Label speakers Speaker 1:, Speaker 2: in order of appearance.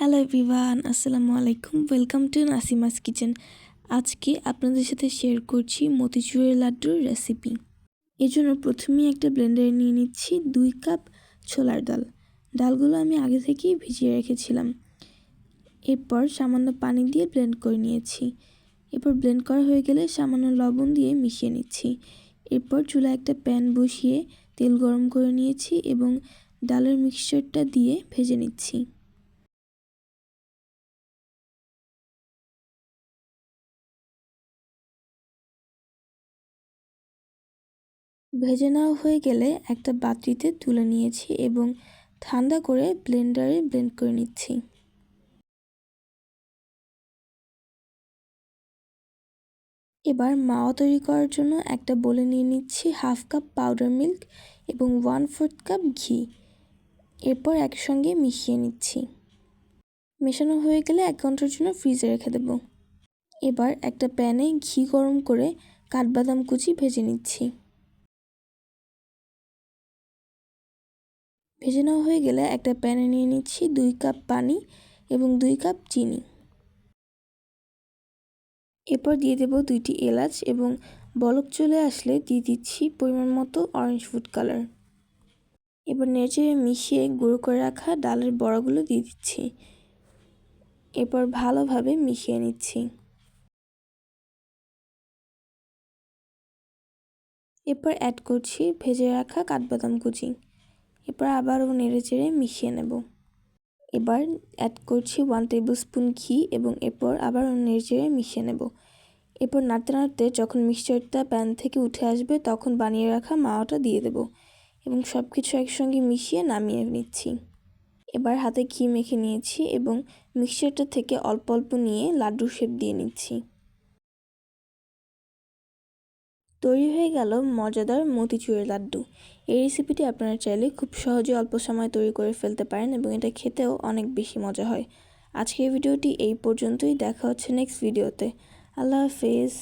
Speaker 1: Hello everyone, আসসালামু আলাইকুম। Welcome to Nasima's kitchen আজকে আপনাদের সাথে শেয়ার করছি মতিচুরের লাড্ডুর রেসিপি এর জন্য প্রথমেই একটা ব্লেন্ডারে নিয়ে নিচ্ছি দুই কাপ ছোলার ডাল। ডালগুলো আমি আগে থেকেই ভিজিয়ে রেখেছিলাম। এরপর সামান্য পানি দিয়ে ব্লেন্ড করে নিয়েছি। এরপর ব্লেন্ড করা হয়ে গেলে সামান্য লবণ দিয়ে মিশিয়ে নিচ্ছি। এরপর চুলা একটা প্যান বসিয়ে তেল গরম করে নিয়েছি এবং ডালের মিক্সচারটা দিয়ে ভেজে নিচ্ছি। ভেজে নেওয়া হয়ে গেলে একটা বাটিতে তুলে নিয়েছি এবং ঠান্ডা করে ব্লেন্ডারে ব্লেন্ড করে নিচ্ছি। এবার মাওয়া তৈরি করার জন্য একটা বলে নিয়ে নিচ্ছি হাফ কাপ পাউডার মিল্ক এবং ওয়ান ফোর্থ কাপ ঘি। এরপর একসঙ্গে মিশিয়ে নিচ্ছি। মেশানো হয়ে গেলে এক ঘণ্টার জন্য ফ্রিজে রেখে দেব। এবার একটা প্যানে ঘি গরম করে কাঠবাদাম কুচি ভেজে নিচ্ছি। ভেজে নেওয়া হয়ে গেলে একটা প্যানে নিয়ে নিচ্ছি দুই কাপ পানি এবং দুই কাপ চিনি। এরপর দিয়ে দেব দুইটি এলাচ এবং বলক চলে আসলে দিয়ে দিচ্ছি পরিমাণ মতো অরেঞ্জ ফুড কালার এবার নেড়ে মিশিয়ে গুঁড়ো করে রাখা ডালের বড়াগুলো দিয়ে দিচ্ছি। এরপর ভালোভাবে মিশিয়ে নিচ্ছি। এরপর অ্যাড করছি ভেজে রাখা কাঠবাদাম কুচি। এরপর আবারও নেড়ে চেড়ে মিশিয়ে নেব। এবার অ্যাড করছি ওয়ান টেবিল স্পুন ঘি এবং এরপর আবার নেড়ে চেড়ে মিশিয়ে নেব। এরপর নাড়তে নাড়তে যখন মিক্সচারটা প্যান থেকে উঠে আসবে তখন বানিয়ে রাখা মাওয়াটা দিয়ে দেব এবং সব কিছু একসঙ্গে মিশিয়ে নামিয়ে নিচ্ছি। এবার হাতে ঘি মেখে নিয়েছি এবং মিক্সচারটা থেকে অল্প অল্প নিয়ে লাড্ডুর শেপ দিয়ে নিচ্ছি। তৈরি হয়ে গেল মজাদার মতিচুরের লাড্ডু। এই রেসিপিটি আপনারা চাইলে খুব সহজে অল্প সময় তৈরি করে ফেলতে পারেন এবং এটা খেতেও অনেক বেশি মজা হয়। আজকের ভিডিওটি এই পর্যন্তই। দেখা হচ্ছে নেক্সট ভিডিওতে আল্লাহ হাফেজ।